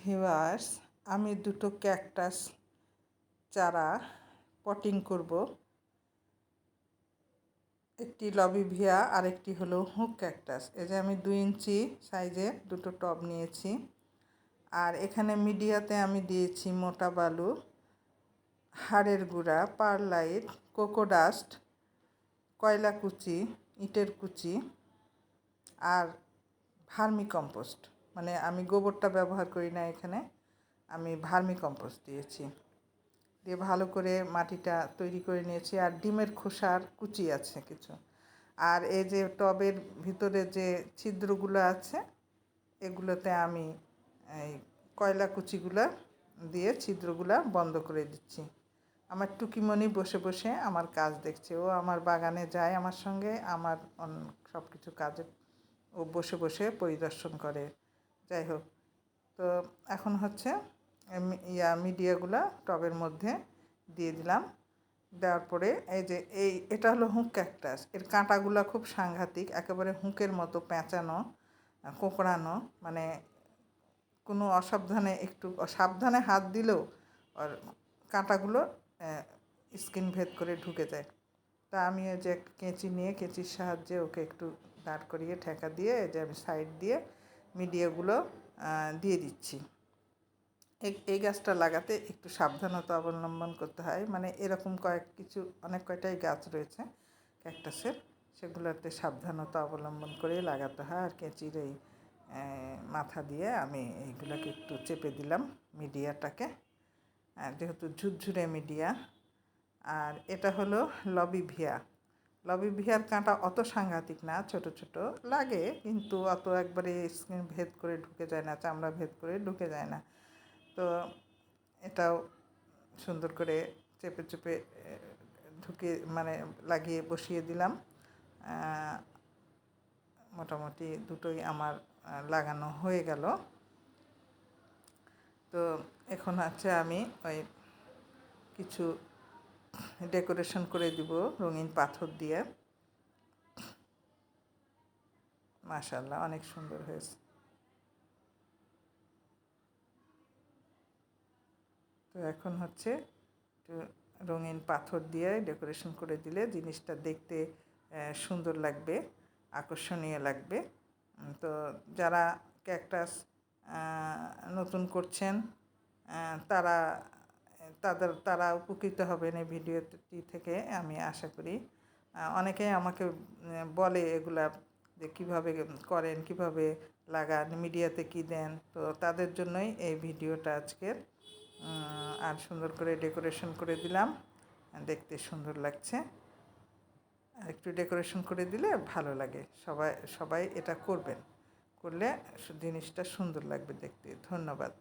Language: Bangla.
ভিউয়ার্স, আমি দুটো ক্যাকটাস চারা পটিং করব। একটি লবিভিয়া আর একটি হলো হুক ক্যাকটাস। এই যে আমি দুই ইঞ্চি সাইজের দুটো টব নিয়েছি। আর এখানে মিডিয়াতে আমি দিয়েছি মোটা বালু, হাড়ের গুঁড়া, পারলাইট কোকোডাস্ট কয়লা কুচি, ইটের কুচি আর ভার্মি কম্পোস্ট। মানে আমি গোবরটা ব্যবহার করি না এখানে। আমি ভার্মি কম্পোস্ট দিয়েছি। দিয়ে ভালো করে মাটিটা তৈরি করে নিয়েছি। আর ডিমের খোসার কুচি আছে কিছু। আর এই যে টবের ভিতরে যে ছিদ্রগুলো আছে, এগুলোতে আমি এই কয়লা কুচিগুলো দিয়ে ছিদ্রগুলো বন্ধ করে দিচ্ছি। আমার টুকিমণি বসে বসে আমার কাজ দেখছে। ও আমার বাগানে যায় আমার সঙ্গে, আমার সব কিছু কাজে। ও বসে বসে পরিদর্শন করে। যাই হোক তো এখন হচ্ছে ইয়া মিডিয়াগুলো টবের মধ্যে দিয়ে দিলাম। দেওয়ার পরে এই যে এই, এটা হলো হুঁক ক্যাকটাস। এর কাঁটাগুলো খুব সাংঘাতিক, একেবারে হুঁকের মতো পেঁচানো, কোঁকড়ানো মানে কোনো অসাবধানে একটু, সাবধানে হাত দিলেও আর কাঁটাগুলো স্কিন ভেদ করে ঢুকে যায়। তা আমি যে কেঁচি নিয়ে, কেঁচির সাহায্যে ওকে একটু দাঁড় করিয়ে, ঠেকা দিয়ে যে আমি সাইড দিয়ে মিডিয়াগুলো দিয়ে দিচ্ছি। এই গাছটা লাগাতে একটু সাবধানতা অবলম্বন করতে হয়। মানে এরকম কয়েক কিছু, অনেক কয়টাই গাছ রয়েছে ক্যাকটাসের, সেগুলোতে সাবধানতা অবলম্বন করে লাগাতে হয়। আর কেঁচির এই মাথা দিয়ে আমি এইগুলোকে একটু চেপে দিলাম মিডিয়াটাকে। যেহেতু ঝুরঝুরে মিডিয়া। আর এটা হলো লবি ভিয়া লবি ভিয়ার কাঁটা অত সাংঘাতিক না, ছোট ছোট লাগে, কিন্তু অত একবারে স্কিন ভেদ করে ঢুকে যায় না, চামড়া ভেদ করে ঢুকে যায় না। তো এটাও সুন্দর করে চেপে চেপে ঢুকে মানে লাগিয়ে বসিয়ে দিলাম। মোটামুটি দুটোই আমার লাগানো হয়ে গেল। তো এখন হচ্ছে আমি ওই কিছু ডেকোরেশন করে দিব রঙিন পাথর দিয়ে। মাশাল্লাহ অনেক সুন্দর হয়েছে। তো এখন হচ্ছে একটু রঙিন পাথর দিয়ে ডেকোরেশন করে দিলে জিনিসটা দেখতে সুন্দর লাগবে, আকর্ষণীয় লাগবে। তো যারা ক্যাকটাস নতুন করছেন তারা তাদের, তারা উপকৃত হবেন এই ভিডিওটি থেকে, আমি আশা করি। অনেকেই আমাকে বলে এগুলা যে কীভাবে করেন, কীভাবে লাগান, মিডিয়াতে কী দেন, তো তাদের জন্যই এই ভিডিওটা আজকের। আর সুন্দর করে ডেকোরেশন করে দিলাম। দেখতে সুন্দর লাগছে। আর একটু ডেকোরেশন করে দিলে ভালো লাগে। সবাই সবাই এটা করবেন। করলে জিনিসটা সুন্দর লাগবে দেখতে। ধন্যবাদ।